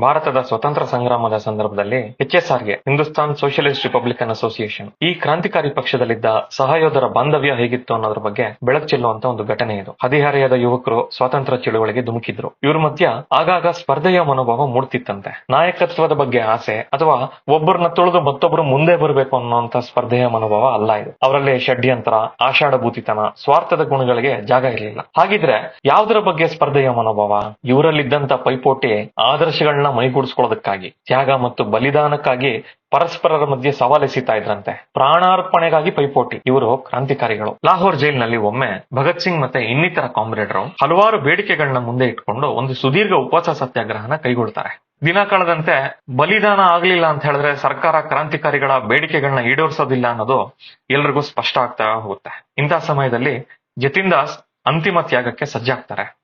ಭಾರತದ ಸ್ವತಂತ್ರ ಸಂಗ್ರಾಮದ ಸಂದರ್ಭದಲ್ಲಿ ಎಚ್ಎಸ್ಆರ್ಗೆ ಹಿಂದೂಸ್ತಾನ್ ಸೋಷಿಯಲಿಸ್ಟ್ ರಿಪಬ್ಲಿಕನ್ ಅಸೋಸಿಯೇಷನ್. ಈ ಕ್ರಾಂತಿಕಾರಿ ಪಕ್ಷದಲ್ಲಿದ್ದ ಸಹಯೋಧರ ಬಾಂಧವ್ಯ ಹೇಗಿತ್ತು ಅನ್ನೋದ್ರ ಬಗ್ಗೆ ಬೆಳಕು ಚೆಲ್ಲುವಂತ ಒಂದು ಘಟನೆ ಇದು. ಹದಿಹರೆಯದ ಯುವಕರು ಸ್ವಾತಂತ್ರ್ಯ ಚಳುವಳಿಗೆ ಧುಮುಕಿದ್ರು. ಇವ್ರ ಮಧ್ಯ ಆಗಾಗ ಸ್ಪರ್ಧೆಯ ಮನೋಭಾವ ಮೂಡ್ತಿತ್ತಂತೆ. ನಾಯಕತ್ವದ ಬಗ್ಗೆ ಆಸೆ ಅಥವಾ ಒಬ್ಬರನ್ನ ತುಳಿದು ಮತ್ತೊಬ್ಬರು ಮುಂದೆ ಬರಬೇಕು ಅನ್ನುವಂತ ಸ್ಪರ್ಧೆಯ ಮನೋಭಾವ ಅಲ್ಲ ಇದು. ಅವರಲ್ಲಿ ಷಡ್ಯಂತ್ರ, ಆಷಾಢಭೂತಿತನ, ಸ್ವಾರ್ಥದ ಗುಣಗಳಿಗೆ ಜಾಗ ಇರಲಿಲ್ಲ. ಹಾಗಿದ್ರೆ ಯಾವುದರ ಬಗ್ಗೆ ಸ್ಪರ್ಧೆಯ ಮನೋಭಾವ? ಇವರಲ್ಲಿದ್ದಂತ ಪೈಪೋಟಿ, ಆದರ್ಶಗಳನ್ನ ಮೈಗೂಡಿಸ್ಕೊಳ್ಳೋದಕ್ಕಾಗಿ, ತ್ಯಾಗ ಮತ್ತು ಬಲಿದಾನಕ್ಕಾಗಿ ಪರಸ್ಪರರ ಮಧ್ಯೆ ಸವಾಲೆಸಿತಾ ಇದ್ರಂತೆ. ಪ್ರಾಣಾರ್ಪಣೆಗಾಗಿ ಪೈಪೋಟಿ, ಇವರು ಕ್ರಾಂತಿಕಾರಿಗಳು. ಲಾಹೋರ್ ಜೈಲ್ನಲ್ಲಿ ಒಮ್ಮೆ ಭಗತ್ ಸಿಂಗ್ ಮತ್ತೆ ಇನ್ನಿತರ ಕಾಮ್ರೇಡ್ರು ಹಲವಾರು ಬೇಡಿಕೆಗಳನ್ನ ಮುಂದೆ ಇಟ್ಕೊಂಡು ಒಂದು ಸುದೀರ್ಘ ಉಪವಾಸ ಸತ್ಯಾಗ್ರಹನ ಕೈಗೊಳ್ತಾರೆ. ದಿನ ಕಳೆದಂತೆ ಬಲಿದಾನ ಆಗ್ಲಿಲ್ಲ ಅಂತ ಹೇಳಿದ್ರೆ ಸರ್ಕಾರ ಕ್ರಾಂತಿಕಾರಿಗಳ ಬೇಡಿಕೆಗಳನ್ನ ಈಡೇರಿಸೋದಿಲ್ಲ ಅನ್ನೋದು ಎಲ್ರಿಗೂ ಸ್ಪಷ್ಟ ಆಗ್ತಾ ಹೋಗುತ್ತೆ. ಇಂತಹ ಸಮಯದಲ್ಲಿ ಜತಿನ್ ದಾಸ್ ಅಂತಿಮ ತ್ಯಾಗಕ್ಕೆ ಸಜ್ಜಾಗ್ತಾರೆ.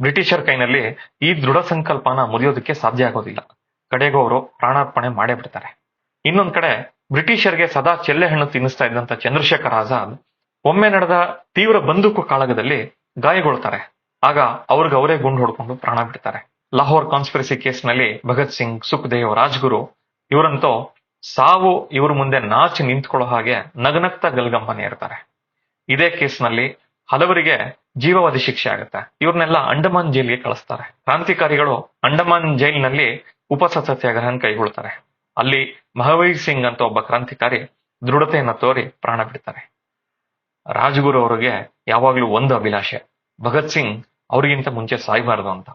ಬ್ರಿಟಿಷರ್ ಕೈನಲ್ಲಿ ಈ ದೃಢ ಸಂಕಲ್ಪನ ಮುರಿಯೋದಕ್ಕೆ ಸಾಧ್ಯ ಆಗೋದಿಲ್ಲ. ಕಡೆಗೂ ಅವರು ಪ್ರಾಣಾರ್ಪಣೆ ಮಾಡೇ ಬಿಡ್ತಾರೆ ಇನ್ನೊಂದ್ ಕಡೆ ಬ್ರಿಟಿಷರ್ಗೆ ಸದಾ ಚೆಲ್ಲೆ ಹಣ್ಣು ತಿನ್ನಿಸ್ತಾ ಇದ್ದಂತ ಚಂದ್ರಶೇಖರ್ ಆಜಾದ್ ಒಮ್ಮೆ ನಡೆದ ತೀವ್ರ ಬಂದೂಕು ಕಾಳಗದಲ್ಲಿ ಗಾಯಗೊಳ್ತಾರೆ. ಆಗ ಅವ್ರಿಗೆ ಅವರೇ ಗುಂಡು ಹೊಡ್ಕೊಂಡು ಪ್ರಾಣ ಬಿಡ್ತಾರೆ. ಲಾಹೋರ್ ಕಾನ್ಸ್ಪಿರಸಿ ಕೇಸ್ನಲ್ಲಿ ಭಗತ್ ಸಿಂಗ್, ಸುಖದೇವ್, ರಾಜ್ಗುರು ಇವರಂತೂ ಸಾವು ಇವರ ಮುಂದೆ ನಾಚಿ ನಿಂತ್ಕೊಳ್ಳೋ ಹಾಗೆ ನಗನಗ್ತಾ ಗಲ್ಗಂಬನೆ ಇರ್ತಾರೆ. ಇದೇ ಕೇಸ್ನಲ್ಲಿ ಹಲವರಿಗೆ ಜೀವಾವಧಿ ಶಿಕ್ಷೆ ಆಗುತ್ತೆ. ಇವ್ರನ್ನೆಲ್ಲ ಅಂಡಮಾನ್ ಜೈಲ್ಗೆ ಕಳಿಸ್ತಾರೆ. ಕ್ರಾಂತಿಕಾರಿಗಳು ಅಂಡಮಾನ್ ಜೈಲ್ನಲ್ಲಿ ಉಪಸ ಸತ್ಯಾಗ್ರಹನ ಕೈಗೊಳ್ತಾರೆ. ಅಲ್ಲಿ ಮಹಾವೀರ್ ಸಿಂಗ್ ಅಂತ ಒಬ್ಬ ಕ್ರಾಂತಿಕಾರಿ ದೃಢತೆಯನ್ನ ತೋರಿ ಪ್ರಾಣ ಬಿಡ್ತಾರೆ. ರಾಜಗುರು ಅವರಿಗೆ ಯಾವಾಗ್ಲೂ ಒಂದು ಅಭಿಲಾಷೆ, ಭಗತ್ ಸಿಂಗ್ ಅವರಿಗಿಂತ ಮುಂಚೆ ಸಾಯ್ಬಾರ್ದು ಅಂತ.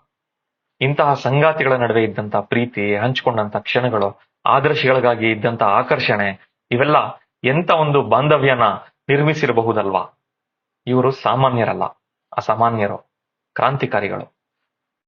ಇಂತಹ ಸಂಗಾತಿಗಳ ನಡುವೆ ಇದ್ದಂತ ಪ್ರೀತಿ, ಹಂಚಿಕೊಂಡಂತ ಕ್ಷಣಗಳು, ಆದರ್ಶಗಳಿಗಾಗಿ ಇದ್ದಂತ ಆಕರ್ಷಣೆ, ಇವೆಲ್ಲ ಎಂತ ಒಂದು ಬಾಂಧವ್ಯನ ನಿರ್ಮಿಸಿರಬಹುದಲ್ವಾ? ಇವರು ಸಾಮಾನ್ಯರಲ್ಲ ಅಸಾಮಾನ್ಯರು ಕ್ರಾಂತಿಕಾರಿಗಳು.